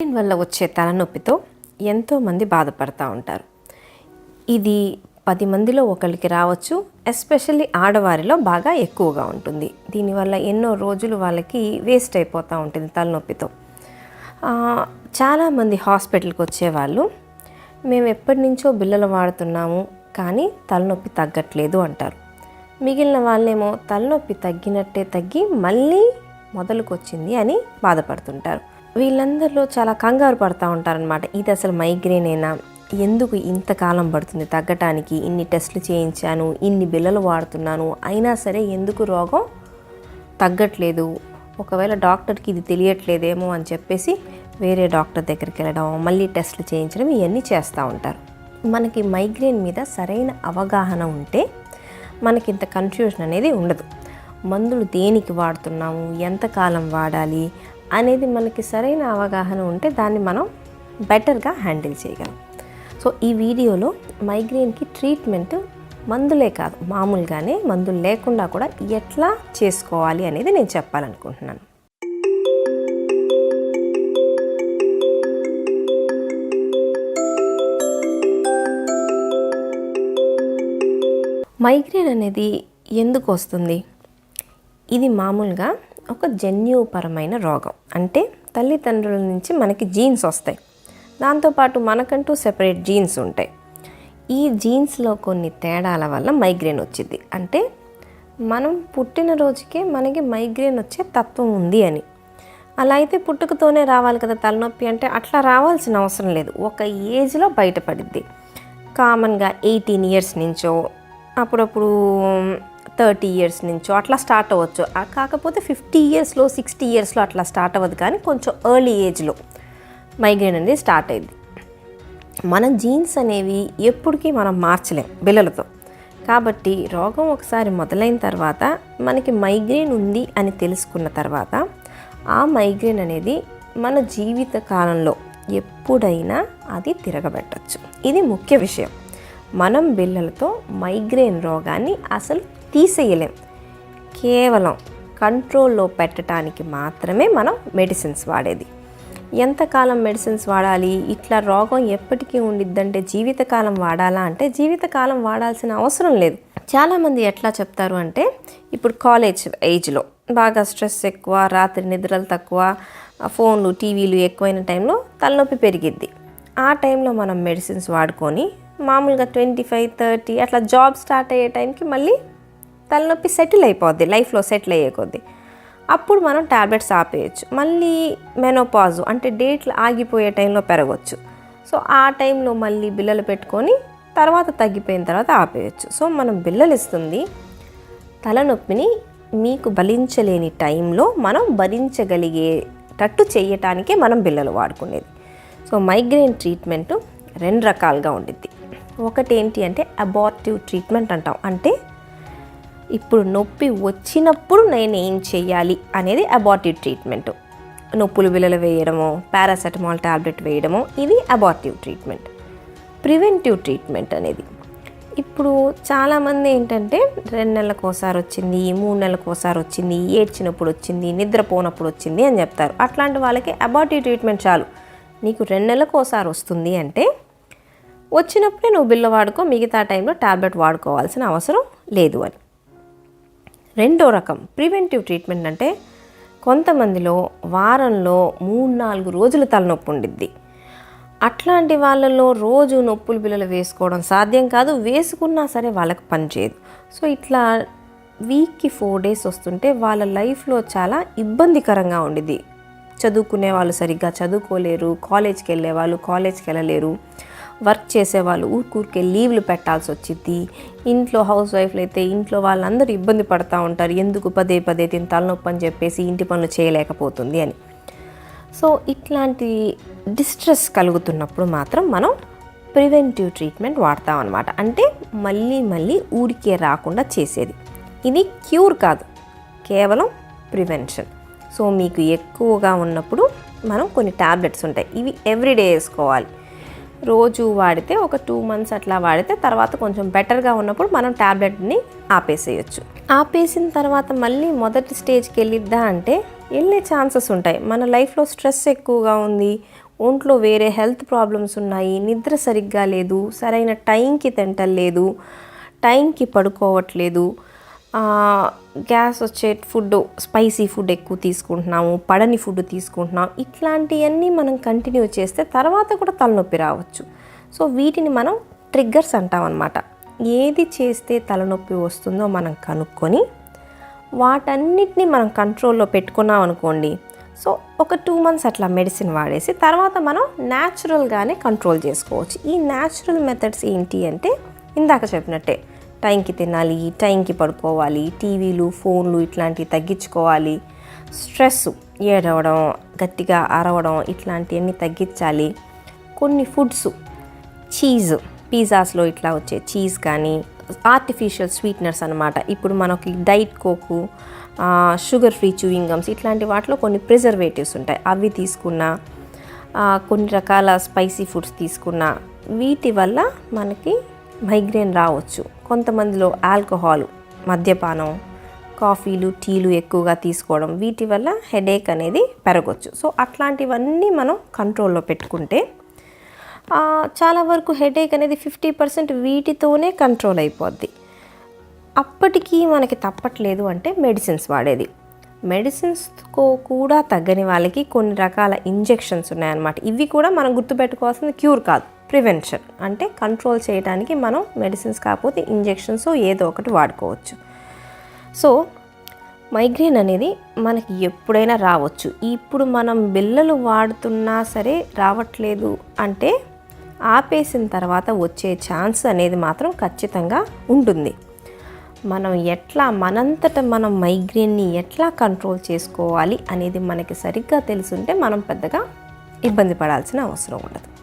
Migraine వల్ల వచ్చే తలనొప్పితో ఎంతోమంది బాధపడుతూ ఉంటారు. ఇది పది మందిలో ఒకరికి రావచ్చు ఎస్పెషల్లీ ఆడవారిలో బాగా ఎక్కువగా ఉంటుంది. దీనివల్ల ఎన్నో రోజులు వాళ్ళకి వేస్ట్ అయిపోతూ ఉంటుంది తలనొప్పితో. చాలామంది హాస్పిటల్కి వచ్చేవాళ్ళు మేము ఎప్పటి నుంచో బిల్లలు వాడుతున్నాము కానీ తలనొప్పి తగ్గట్లేదు అంటారు. మిగిలిన వాళ్ళేమో తలనొప్పి తగ్గినట్టే తగ్గి మళ్ళీ మొదలుకొచ్చింది అని బాధపడుతుంటారు. వీళ్ళందరిలో చాలా కంగారు పడుతూ ఉంటారనమాట ఇది అసలు మైగ్రేనేనా ఎందుకు ఇంతకాలం పడుతుంది తగ్గటానికి? ఇన్ని టెస్టులు చేయించాను ఇన్ని బిళ్ళలు వాడుతున్నాను అయినా సరే ఎందుకు రోగం తగ్గట్లేదు? ఒకవేళ డాక్టర్కి ఇది తెలియట్లేదేమో అని చెప్పేసి వేరే డాక్టర్ దగ్గరికి వెళ్ళడం మళ్ళీ టెస్టులు చేయించడం ఇవన్నీ చేస్తూ ఉంటారు. మనకి మైగ్రేన్ మీద సరైన అవగాహన ఉంటే మనకి ఇంత కన్ఫ్యూజన్ అనేది ఉండదు. మందులు దేనికి వాడుతున్నాము? ఎంతకాలం వాడాలి? అనేది మనకి సరైన అవగాహన ఉంటే దాన్ని మనం బెటర్గా హ్యాండిల్ చేయగలం. సో ఈ వీడియోలో మైగ్రేన్కి ట్రీట్మెంట్ మందులే కాదు మామూలుగానే మందులు లేకుండా కూడా ఎట్లా చేసుకోవాలి అనేది నేను చెప్పాలనుకుంటున్నాను. మైగ్రేన్ అనేది ఎందుకు వస్తుంది? ఇది మామూలుగా ఒక జన్యుపరమైన రోగం. అంటే తల్లిదండ్రుల నుంచి మనకి జీన్స్ వస్తాయి. దాంతోపాటు మనకంటూ సెపరేట్ జీన్స్ ఉంటాయి. ఈ జీన్స్లో కొన్ని తేడాల వల్ల మైగ్రేన్ వచ్చింది. అంటే మనం పుట్టిన రోజుకే మనకి మైగ్రేన్ వచ్చే తత్వం ఉంది అని. అలా అయితే పుట్టుకతోనే రావాలి కదా తలనొప్పి అంటే అట్లా రావాల్సిన అవసరం లేదు. ఒక ఏజ్లో బయటపడిద్ది. కామన్గా ఎయిటీన్ ఇయర్స్ నుంచో అప్పుడప్పుడు థర్టీ ఇయర్స్ నుంచో అట్లా స్టార్ట్ అవ్వచ్చు. కాకపోతే ఫిఫ్టీ ఇయర్స్లో సిక్స్టీ ఇయర్స్లో అట్లా స్టార్ట్ అవ్వదు కానీ కొంచెం ఎర్లీ ఏజ్లో మైగ్రేన్ అనేది స్టార్ట్ అయింది. మన జీన్స్ అనేవి ఎప్పటికీ మనం మార్చలేం బిల్లలతో కాబట్టి రోగం ఒకసారి మొదలైన తర్వాత మనకి మైగ్రేన్ ఉంది అని తెలుసుకున్న తర్వాత ఆ మైగ్రేన్ అనేది మన జీవిత కాలంలో ఎప్పుడైనా అది తిరగబెట్టచ్చు. ఇది ముఖ్య విషయం. మనం బిళ్ళలతో మైగ్రేన్ రోగాన్ని అసలు తీసేయలేం. కేవలం కంట్రోల్లో పెట్టడానికి మాత్రమే మనం మెడిసిన్స్ వాడేది. ఎంతకాలం మెడిసిన్స్ వాడాలి? ఇట్లా రోగం ఎప్పటికీ ఉండిద్దంటే జీవితకాలం వాడాలా అంటే జీవితకాలం వాడాల్సిన అవసరం లేదు. చాలామంది ఎట్లా చెప్తారు అంటే ఇప్పుడు కాలేజ్ ఏజ్లో బాగా స్ట్రెస్ ఎక్కువ రాత్రి నిద్రలు తక్కువ ఫోన్లు టీవీలు ఎక్కువైన టైంలో తలనొప్పి పెరిగిద్ది. ఆ టైంలో మనం మెడిసిన్స్ వాడుకొని మామూలుగా ట్వంటీ ఫైవ్ థర్టీ అట్లా జాబ్ స్టార్ట్ అయ్యే టైంకి మళ్ళీ తలనొప్పి సెటిల్ అయిపోద్ది లైఫ్లో సెటిల్ అయ్యే కొద్దీ. అప్పుడు మనం టాబ్లెట్స్ ఆపేయచ్చు. మళ్ళీ మెనోపాజు అంటే డేట్లు ఆగిపోయే టైంలో పెరగవచ్చు సో ఆ టైంలో మళ్ళీ బిల్లలు పెట్టుకొని తర్వాత తగ్గిపోయిన తర్వాత ఆపేయచ్చు. సో మనం బిల్లలు ఇస్తుంది తలనొప్పిని మీకు భరించలేని టైంలో మనం భరించగలిగేటట్టు చేయటానికే మనం బిల్లలు వాడుకునేది. సో మైగ్రేన్ ట్రీట్మెంట్ రెండు రకాలుగా ఉండిద్ది. ఒకటి ఏంటి అంటే అబార్టివ్ ట్రీట్మెంట్ అంటాం. అంటే ఇప్పుడు నొప్పి వచ్చినప్పుడు నేను ఏం చేయాలి అనేది అబార్టివ్ ట్రీట్మెంట్ నొప్పులు విలలు వేయడము పారాసెటమాల్ టాబ్లెట్ వేయడము ఇది అబార్టివ్ ట్రీట్మెంట్ ప్రివెంటివ్ ట్రీట్మెంట్ అనేది. ఇప్పుడు చాలామంది ఏంటంటే రెండు నెలలకు ఒకసారి వచ్చింది మూడు నెలలకు ఒకసారి వచ్చింది ఏడ్చినప్పుడు వచ్చింది నిద్రపోనప్పుడు వచ్చింది అని చెప్తారు. అట్లాంటి వాళ్ళకి అబార్టివ్ ట్రీట్మెంట్ చాలు. నీకు రెండు నెలలకు ఒకసారి వస్తుంది అంటే వచ్చినప్పుడే నువ్వు బిల్ల వాడుకో మిగతా టైంలో టాబ్లెట్ వాడుకోవాల్సిన అవసరం లేదు అని. రెండో రకం. ప్రివెంటివ్ ట్రీట్మెంట్ అంటే కొంతమందిలో వారంలో మూడు నాలుగు రోజులు తలనొప్పి ఉండిద్ది. అట్లాంటి వాళ్ళలో రోజు నొప్పులు పిల్లలు వేసుకోవడం సాధ్యం కాదు. వేసుకున్నా సరే వాళ్ళకి పనిచేయదు సో ఇట్లా వీక్కి ఫోర్ డేస్ వస్తుంటే వాళ్ళ లైఫ్లో చాలా ఇబ్బందికరంగా ఉండిద్ది. చదువుకునే వాళ్ళు సరిగ్గా చదువుకోలేరు కాలేజ్కి వెళ్ళే వాళ్ళు కాలేజ్కి వెళ్ళలేరు. వర్క్ చేసేవాళ్ళు ఊరికూరికే లీవ్లు పెట్టాల్సి వచ్చింది ఇంట్లో హౌస్ వైఫ్లు అయితే ఇంట్లో వాళ్ళందరూ ఇబ్బంది పడుతూ ఉంటారు. ఎందుకు పదే పదే తిని తలనొప్పి అని చెప్పేసి ఇంటి పనులు చేయలేకపోతుంది అని. సో ఇట్లాంటి డిస్ట్రెస్ కలుగుతున్నప్పుడు మాత్రం మనం ప్రివెంటివ్ ట్రీట్మెంట్ వాడతాం అనమాట అంటే మళ్ళీ మళ్ళీ ఊరికే రాకుండా చేసేది. ఇది క్యూర్ కాదు. కేవలం ప్రివెన్షన్. సో మీకు ఎక్కువగా ఉన్నప్పుడు మనం కొన్ని టాబ్లెట్స్ ఉంటాయి. ఇవి ఎవ్రీడే వేసుకోవాలి. రోజు వాడితే ఒక టూ మంత్స్ అట్లా వాడితే తర్వాత కొంచెం బెటర్గా ఉన్నప్పుడు మనం ట్యాబ్లెట్ని ఆపేసేయచ్చు. ఆపేసిన తర్వాత మళ్ళీ మొదటి స్టేజ్కి వెళ్ళిద్దా అంటే వెళ్ళే ఛాన్సెస్ ఉంటాయి. మన లైఫ్లో స్ట్రెస్ ఎక్కువగా ఉంది ఒంట్లో వేరే హెల్త్ ప్రాబ్లమ్స్ ఉన్నాయి నిద్ర సరిగ్గా లేదు సరైన టైంకి తింటలేదు టైంకి పడుకోవట్లేదు గ్యాస్ వచ్చే ఫుడ్ స్పైసీ ఫుడ్ ఎక్కువ తీసుకుంటున్నాము పడని ఫుడ్ తీసుకుంటున్నాం ఇట్లాంటివన్నీ మనం కంటిన్యూ చేస్తే తర్వాత కూడా తలనొప్పి రావచ్చు. సో వీటిని మనం ట్రిగ్గర్స్ అంటాం అనమాట ఏది చేస్తే తలనొప్పి వస్తుందో మనం కనుక్కొని వాటన్నిటిని మనం కంట్రోల్లో పెట్టుకున్నాం అనుకోండి. సో ఒక టూ మంత్స్ అట్లా మెడిసిన్ వాడేసి తర్వాత మనం న్యాచురల్గానే కంట్రోల్ చేసుకోవచ్చు. ఈ న్యాచురల్ మెథడ్స్ ఏంటి అంటే ఇందాక చెప్పినట్టే టైంకి తినాలి టైంకి పడుకోవాలి టీవీలు ఫోన్లు ఇట్లాంటివి తగ్గించుకోవాలి. స్ట్రెస్ ఏడవడం గట్టిగా అరవడం ఇట్లాంటివన్నీ తగ్గించాలి. కొన్ని ఫుడ్స్ చీజ్ పిజ్జాస్లో ఇట్లా వచ్చే చీజ్ కానీ ఆర్టిఫిషియల్ స్వీట్నర్స్ అనమాట ఇప్పుడు మనకి diet coke sugar free chewing gums ఇట్లాంటి వాటిలో కొన్ని ప్రిజర్వేటివ్స్ ఉంటాయి. అవి తీసుకున్నా కొన్ని రకాల స్పైసీ ఫుడ్స్ తీసుకున్నా వీటి వల్ల మనకి మైగ్రేన్ రావచ్చు. కొంతమందిలో ఆల్కహాల్ మద్యపానం కాఫీలు టీలు ఎక్కువగా తీసుకోవడం వీటి వల్ల హెడేక్ అనేది పెరగవచ్చు సో అట్లాంటివన్నీ మనం కంట్రోల్లో పెట్టుకుంటే చాలా వరకు హెడేక్ అనేది ఫిఫ్టీ పర్సెంట్ వీటితోనే కంట్రోల్ అయిపోద్ది. అప్పటికీ మనకి తప్పట్లేదు అంటే మెడిసిన్స్ వాడేది. మెడిసిన్స్తో కూడా తగ్గని వాళ్ళకి కొన్ని రకాల ఇంజెక్షన్స్ ఉన్నాయన్నమాట. ఇవి కూడా మనం గుర్తుపెట్టుకోవాల్సింది క్యూర్ కాదు. ప్రివెన్షన్ అంటే కంట్రోల్ చేయడానికి మనం మెడిసిన్స్ కాకపోతే ఇంజెక్షన్స్ ఏదో ఒకటి వాడుకోవచ్చు. సో మైగ్రేన్ అనేది మనకి ఎప్పుడైనా రావచ్చు. ఇప్పుడు మనం బిల్లలు వాడుతున్నా సరే రావట్లేదు అంటే ఆపేసిన తర్వాత వచ్చే ఛాన్స్ అనేది మాత్రం ఖచ్చితంగా ఉంటుంది. మనం ఎట్లా మనంతట మనం మైగ్రేన్ని ఎట్లా కంట్రోల్ చేసుకోవాలి అనేది మనకి సరిగ్గా తెలుసుంటే మనం పెద్దగా ఇబ్బంది పడాల్సిన అవసరం ఉండదు.